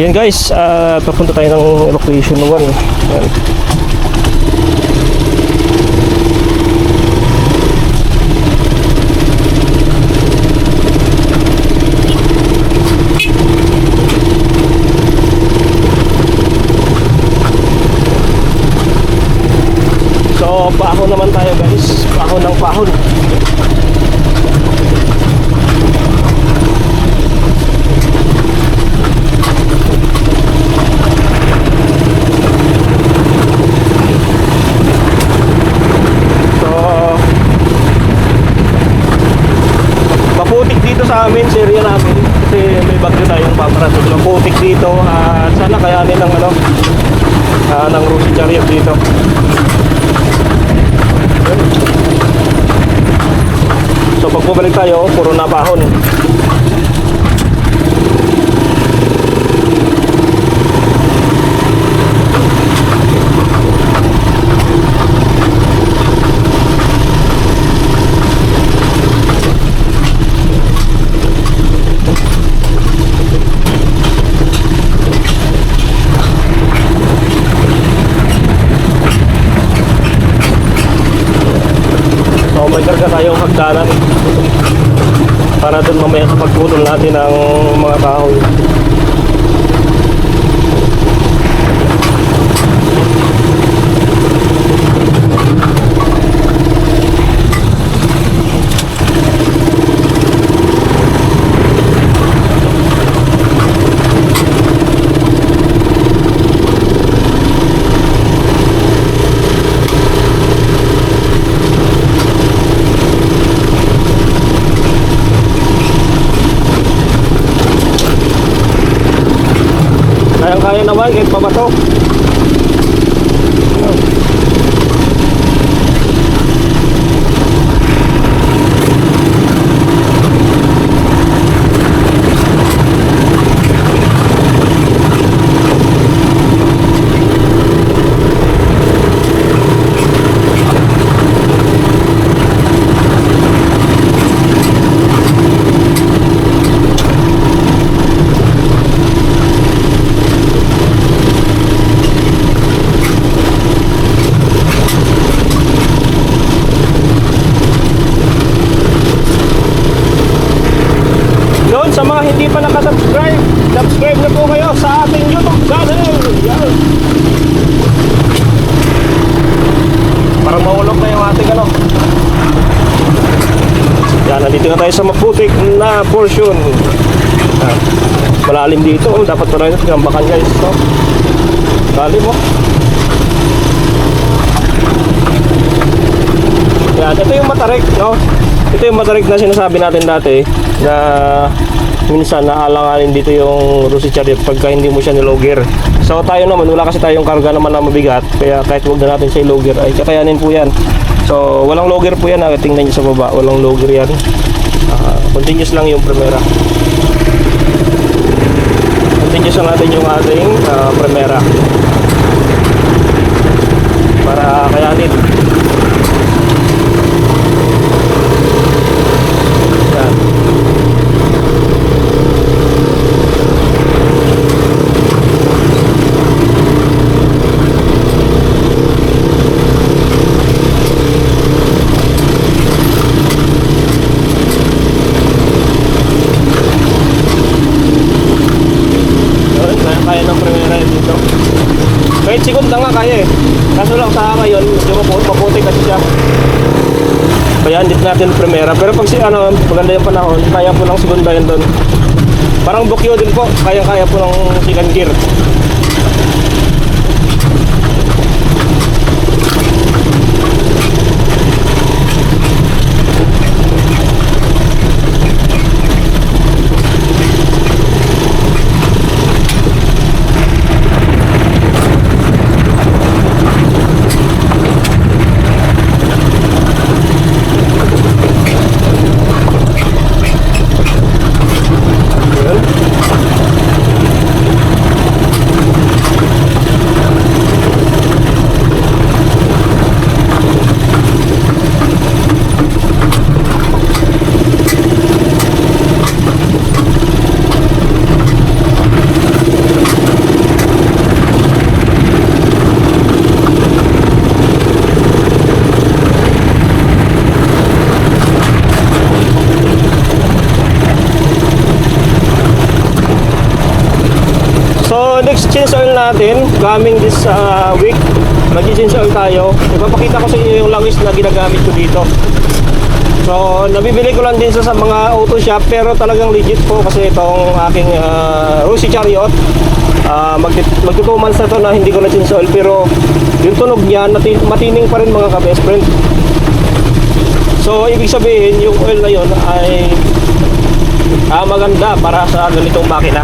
Yan guys, ah, papunta tayo ng location 1. Yan. So, pahon naman tayo guys. Pahon ng pahon. So, maputik dito sa amin, sa area namin. Kasi may bagyo tayong paparatid. Maputik At sana kayanin ng ano, ah, ng Rusi Chariot dito. So pag bumalik tayo, puro napahon. So may karga hagdanan para dun mamaya sa pagputol natin ng mga kahoy. Kayang-kaya naman kahit pabato. Yun, sa mga hindi pa nakasubscribe, subscribe na po kayo sa ating YouTube channel. Yan. Parang maulog na yung ating ano. Yan, nandito na tayo sa maputik na portion. Yan. Malalim dito, oh. dapat pala yung tinambakan guys. No? Lalim mo. Yan, ito yung matarik, no? Ito yung matarik na sinasabi natin dati na minsan naalanganin dito yung Rusi Chariot pagka hindi mo siya nilogger. So tayo naman, wala kasi tayong karga naman na mabigat kaya kahit wag na natin siya ilogger ay kakayanin po yan. So walang logger po yan, ha? tingnan nyo sa baba, walang logger yan. Ah, continuous lang yung primera. Continuous lang natin yung ating ah, primera. Para kayanin. Yan. Yun, kaya kaya ng primera yun dito. Kahit segunda nga kaya eh. Kaso lang sa ngayon, medyo mapu- maputi kasi siya. Kaya hindi natin primera. Pero pag si ano, maganda yung panahon, kaya po ng segunda yun doon. Parang bukyo din po, kaya-kaya po ng second gear. Yun. So, next change oil natin, coming this uh, week, mag-change oil tayo. Ipapakita ko sa inyo yung langis na ginagamit ko dito. So, nabibili ko lang din sa, sa mga auto shop pero talagang legit po kasi itong aking uh, Rosy Chariot. Uh, magti na to na hindi ko na oil pero yung tunog niya matining pa rin mga ka-best friend. So, ibig sabihin yung oil na yon ay ah, maganda para sa ganitong makina.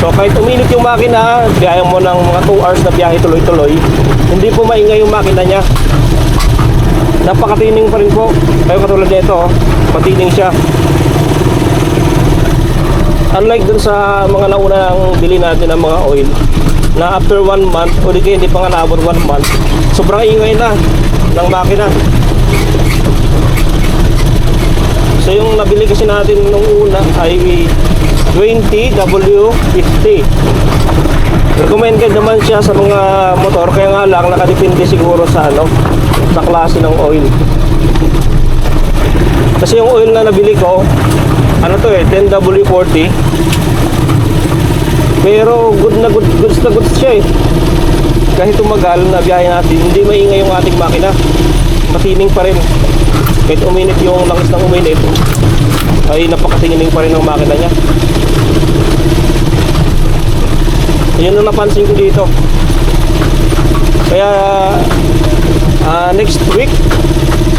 So kahit uminit yung makina, biyahe mo ng mga 2 hours na biyahe tuloy-tuloy, hindi po maingay yung makina niya. Napakatining pa rin po. Kaya katulad nito, oh, patining siya. Unlike dun sa mga naunang bili natin ng mga oil, na after 1 month, o kaya hindi pa nga naabot 1 month, sobrang ingay na ng makina. So yung nabili kasi natin nung una ay 20W50. Recommended naman siya sa mga motor kaya nga lang nakadepende siguro sa ano sa klase ng oil. Kasi yung oil na nabili ko ano to eh 10W40 pero good na good goods na goods siya eh. Kahit tumagal na natin hindi maingay yung ating makina. Matining pa rin kahit uminit yung langis ng uminit ay napakatingin pa rin ng makina niya yun ang napansin ko dito. Kaya ah, next week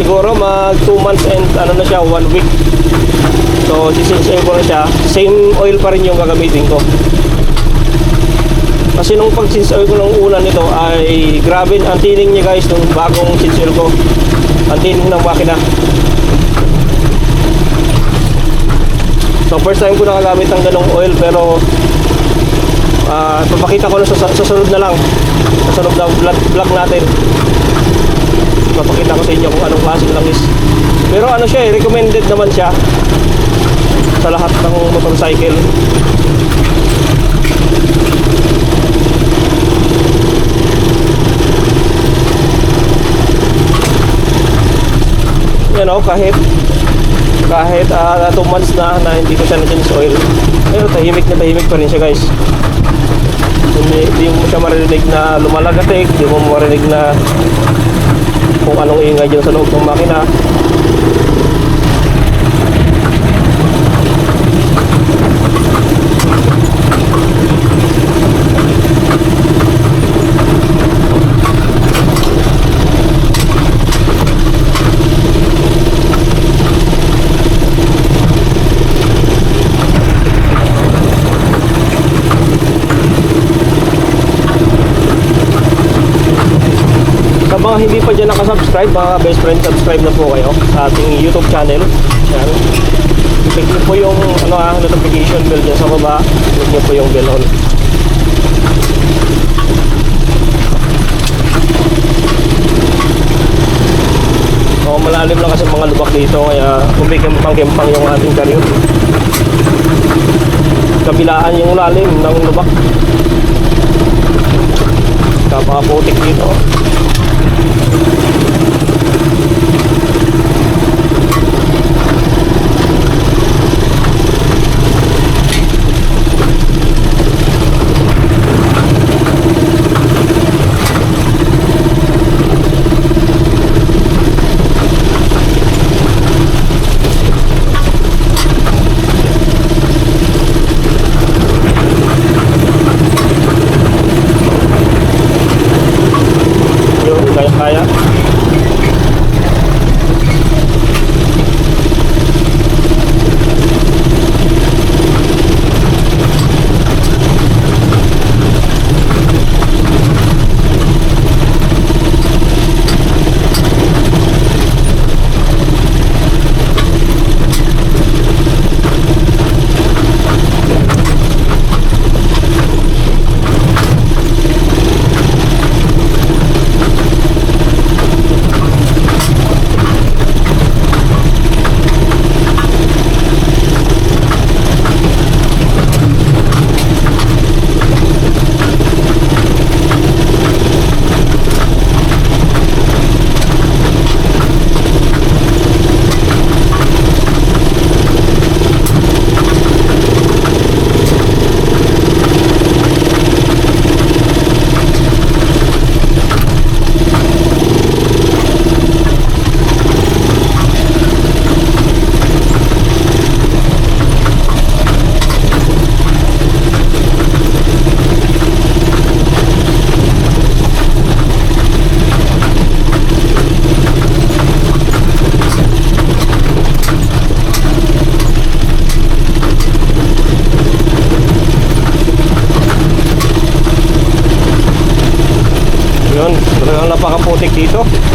siguro mag 2 months and ano na siya 1 week. So sisinsayo ko na siya. Same oil pa rin yung gagamitin ko. Kasi nung pag since oil ko nung una nito ay grabe ang tining niya guys nung bagong since ko. Ang tining ng makina. So first time ko nakagamit ng ganong oil pero ah papakita ko na sa, sa sunod na lang. Sa sunod na vlog, vlog natin. Papakita ko sa inyo kung anong klase ng langis. Pero ano siya eh, recommended naman siya sa lahat ng motorcycle. You know kahit kahit uh, 2 months na na hindi ko siya na-change oil. Pero tahimik na tahimik pa rin siya guys hindi, mo siya marinig na lumalagatik hindi mo marinig na kung anong ingay dyan sa loob ng makina Sa mga hindi pa dyan nakasubscribe, mga best friend, subscribe na po kayo sa ating YouTube channel. Yan. Click nyo po yung ano, ah, notification bell dyan sa baba. Click nyo po yung bell on. Oh, malalim lang kasi mga lubak dito kaya kumikimpang-kimpang yung ating karyot. Kabilaan yung lalim ng lubak. Kapakaputik dito. Napakaputik